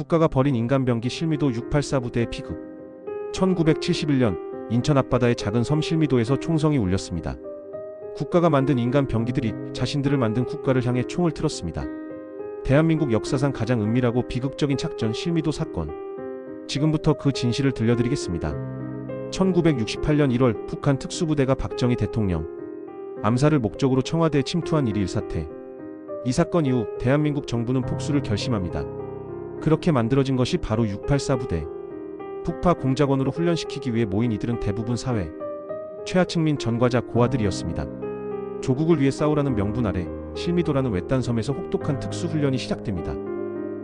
국가가 벌인 인간병기 실미도 684 부대의 피급. 1971년 인천 앞바다의 작은 섬 실미도에서 총성이 울렸습니다. 국가가 만든 인간 병기들이 자신들을 만든 국가를 향해 총을 틀었습니다. 대한민국 역사상 가장 은밀하고 비극적인 작전 실미도 사건. 지금부터 그 진실을 들려드리겠습니다. 1968년 1월 북한 특수부대가 박정희 대통령 암살을 목적으로 청와대에 침투한 일이 일사태. 이 사건 이후 대한민국 정부는 복수를 결심합니다. 그렇게 만들어진 것이 바로 684 부대. 북파 공작원으로 훈련시키기 위해 모인 이들은 대부분 사회, 최하층민 전과자 고아들이었습니다. 조국을 위해 싸우라는 명분 아래 실미도라는 외딴 섬에서 혹독한 특수 훈련이 시작됩니다.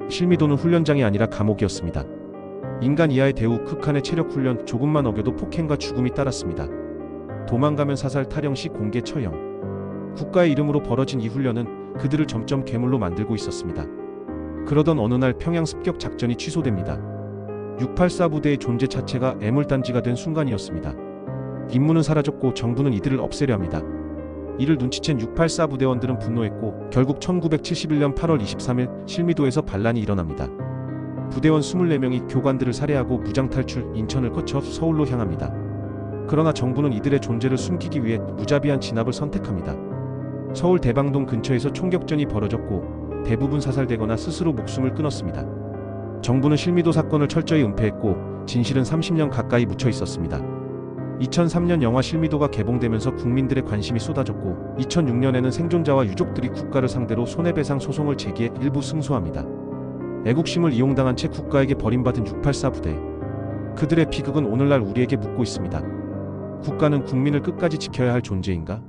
실미도는 훈련장이 아니라 감옥이었습니다. 인간 이하의 대우, 극한의 체력 훈련, 조금만 어겨도 폭행과 죽음이 따랐습니다. 도망가면 사살, 탈영 시 공개 처형. 국가의 이름으로 벌어진 이 훈련은 그들을 점점 괴물로 만들고 있었습니다. 그러던 어느 날 평양 습격 작전이 취소됩니다. 684 부대의 존재 자체가 애물단지가 된 순간이었습니다. 임무는 사라졌고 정부는 이들을 없애려 합니다. 이를 눈치챈 684 부대원들은 분노했고 결국 1971년 8월 23일 실미도에서 반란이 일어납니다. 부대원 24명이 교관들을 살해하고 무장 탈출 인천을 거쳐 서울로 향합니다. 그러나 정부는 이들의 존재를 숨기기 위해 무자비한 진압을 선택합니다. 서울 대방동 근처에서 총격전이 벌어졌고 대부분 사살되거나 스스로 목숨을 끊었습니다. 정부는 실미도 사건을 철저히 은폐했고 진실은 30년 가까이 묻혀 있었습니다. 2003년 영화 실미도가 개봉되면서 국민들의 관심이 쏟아졌고 2006년에는 생존자와 유족들이 국가를 상대로 손해배상 소송을 제기해 일부 승소합니다. 애국심을 이용당한 채 국가에게 버림받은 684 부대. 그들의 비극은 오늘날 우리에게 묻고 있습니다. 국가는 국민을 끝까지 지켜야 할 존재인가?